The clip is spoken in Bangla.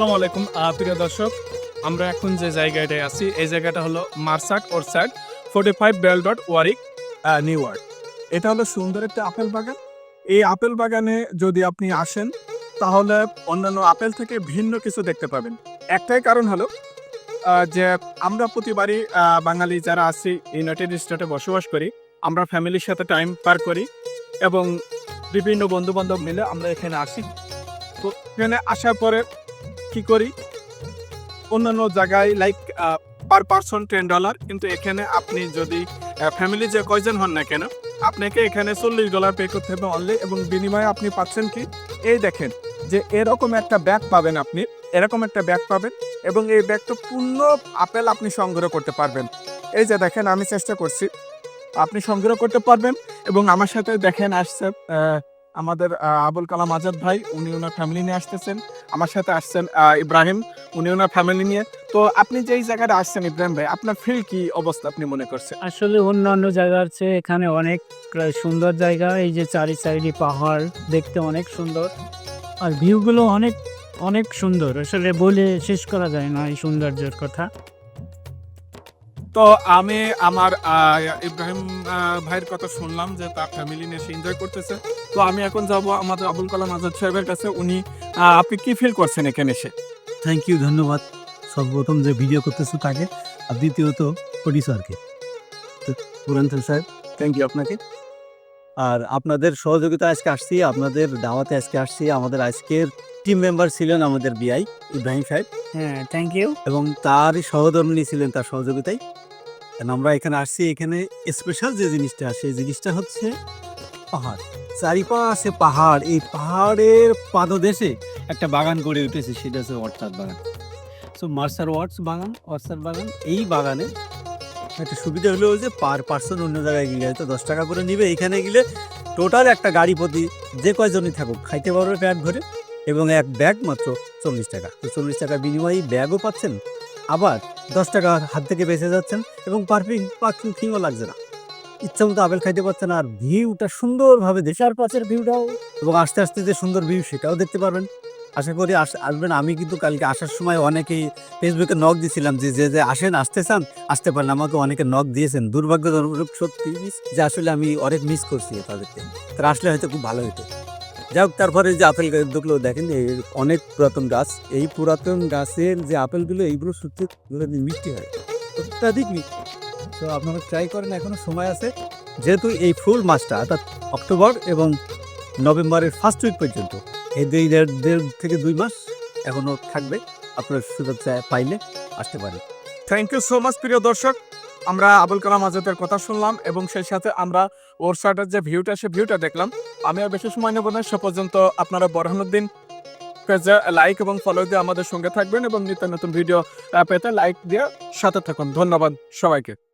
আসসালামু আলাইকুম প্রিয় দর্শক। আমরা এখন যে জায়গাটায় আছি, এই জায়গাটা হলো মার্সাক ওরসাক ফোর্টি ফাইভ বেল ডট ওয়ারিক নিউ ওয়ার্ড এটা হলো সুন্দর একটা আপেল বাগান। এই আপেল বাগানে যদি আপনি আসেন, তাহলে অন্যান্য আপেল থেকে ভিন্ন কিছু দেখতে পাবেন। একটাই কারণ হলো যে আমরা প্রতিবারই বাঙালি যারা আছি ইউনাইটেড স্টেটে বসবাস করি, আমরা ফ্যামিলির সাথে টাইম পার করি এবং বিভিন্ন বন্ধু বান্ধব মিলে আমরা এখানে আসি। তো এখানে আসার পরে কি করি? অন্যান্য জায়গায় like per person ten dollar কিন্তু এখানে আপনি যদি ফ্যামিলি যে কয়জন হন না কেন, আপনাকে এখানে চল্লিশ ডলার পে করতে হবে অনলি এবং বিনিময়ে আপনি পাচ্ছেন কি? এই দেখেন যে এরকম একটা ব্যাগ পাবেন আপনি, এরকম একটা ব্যাগ পাবেন এবং এই ব্যাগটা পূর্ণ আপেল আপনি সংগ্রহ করতে পারবেন। এই যে দেখেন, আমি চেষ্টা করছি, আপনি সংগ্রহ করতে পারবেন এবং আমার সাথে দেখেন আসছে আমাদের আবুল কালাম আজাদ ভাই, উনি ওনার ফ্যামিলি নিয়ে আসতেছেন। আমার সাথে আসছেন ইব্রাহিম, উনি ওনার ফ্যামিলি নিয়ে। তো আপনি যেই জায়গাটা আসছেন, ইব্রাহিম ভাই, আপনার ফিল কি অবস্থা আপনি মনে করছেন? আসলে অন্যান্য জায়গার চেয়ে এখানে অনেক সুন্দর জায়গা। এই যে চারি সাইডে পাহাড়, দেখতে অনেক সুন্দর। আর ভিউগুলো অনেক অনেক সুন্দর। আসলে বলে শেষ করা যায় না এই সৌন্দর্যের কথা। তো আমি আমার ইব্রাহিম ভাইয়ের কথা শুনলাম যে তার ফ্যামিলি নিয়ে সে এনজয় করতেছে। তো আমি এখন যাব আমাদের আবুল কালাম আজাদ সাহেবের কাছে। উনি আপনি কি ফিল করছেন এখানে এসে? থ্যাংক ইউ ধন্যবাদ। সর্বপ্রথম যে ভিডিও করতেছে তাকে, আর দ্বিতীয়ত প্রডিউসারকে তো পুরান্তন সাহেব থ্যাংক ইউ আপনাকে। আর আপনাদের সহযোগিতা আজকে আসছি, আপনাদের দাওয়াতে আজকে আসছি, আমাদের আজকের টিম মেম্বার ছিলেন আমাদের বিআই ইব্রাহিম সাহেব। হ্যাঁ থ্যাংক ইউ এবং তারই সহধর্মিনী ছিলেন তার সহযোগিতায়। আমরা এখানে আসছি এখানে স্পেশাল যে জিনিসটা সেই জিনিসটা হচ্ছে পাহাড়। চারিপাশে পাহাড় এই পাহাড়ের পাদদেশে একটা বাগান গড়ে উঠেছে সেটা হচ্ছে অর্থাৎ বাগান। সো মার্সার ওয়ার্ডস বাগান অর্সার বাগান এই বাগানে একটা সুবিধা হলো যে পার পার্সন অন্য জায়গায় গেলে হয়তো দশ টাকা করে নিবে। এখানে গেলে টোটাল একটা গাড়ি প্রতি যে কয়জনই থাকুক খাইতে পারবে প্যাট ভরে। এবং এক ব্যাগ মাত্র চল্লিশ টাকা। তো চল্লিশ টাকার বিনিময়ে ব্যাগও পাচ্ছেন। আবার দশ টাকা হাত থেকে বেঁচে যাচ্ছেন এবং পার্কিং পার্কিং ফিও লাগছে না। ইচ্ছা মতো আপেল খাইতে পারছেন আর ভিউটা সুন্দরভাবে দেশে চারপাশের ভিউটাও। এবং আস্তে আস্তে যে সুন্দর ভিউ সেটাও দেখতে পারবেন। আশা করি আস- আসবেন। আমি কিন্তু কালকে আসার সময় অনেকেই ফেসবুকে নক দিয়েছিলাম যে যে যে আসেন আসতে চান আসতে পারেন। আমাকে অনেকে নক দিয়েছেন। দুর্ভাগ্যজনক সত্যি যে আসলে আমি অনেক মিস করছি তাদেরকে। তারা আসলে হয়তো খুব ভালো হতো যাই হোক, তারপরে যে আপেল গাছগুলো দেখেন এই অনেক পুরাতন গাছ। এই পুরাতন গাছের যে আপেলগুলো, এইগুলো সত্যি মিষ্টি হয়। অত্যাধিক মিষ্টি। তো আপনারা ট্রাই করেন, এখনও সময় আছে। যেহেতু এই ফুল মাসটা, অর্থাৎ অক্টোবর এবং নভেম্বরের ফার্স্ট উইক পর্যন্ত, এই দুই দেড় থেকে দুই মাস এখনও থাকবে। আপনার সুযোগ পাইলে আসতে পারেন। থ্যাংক ইউ সো মাচ প্রিয় দর্শক। আমরা আবুল কালাম আজাদের কথা শুনলাম এবং সেই সাথে আমরা ওর সাইডের যে ভিউটা, সে ভিউটা দেখলাম। আমি আর বেশি সময় নেব না, সে পর্যন্ত আপনারা বরহানুদ্দিন পেজে লাইক এবং ফলো দিয়ে আমাদের সঙ্গে থাকবেন এবং নিত্য নতুন ভিডিও পেতে লাইক দিয়ে সাথে থাকুন। ধন্যবাদ সবাইকে।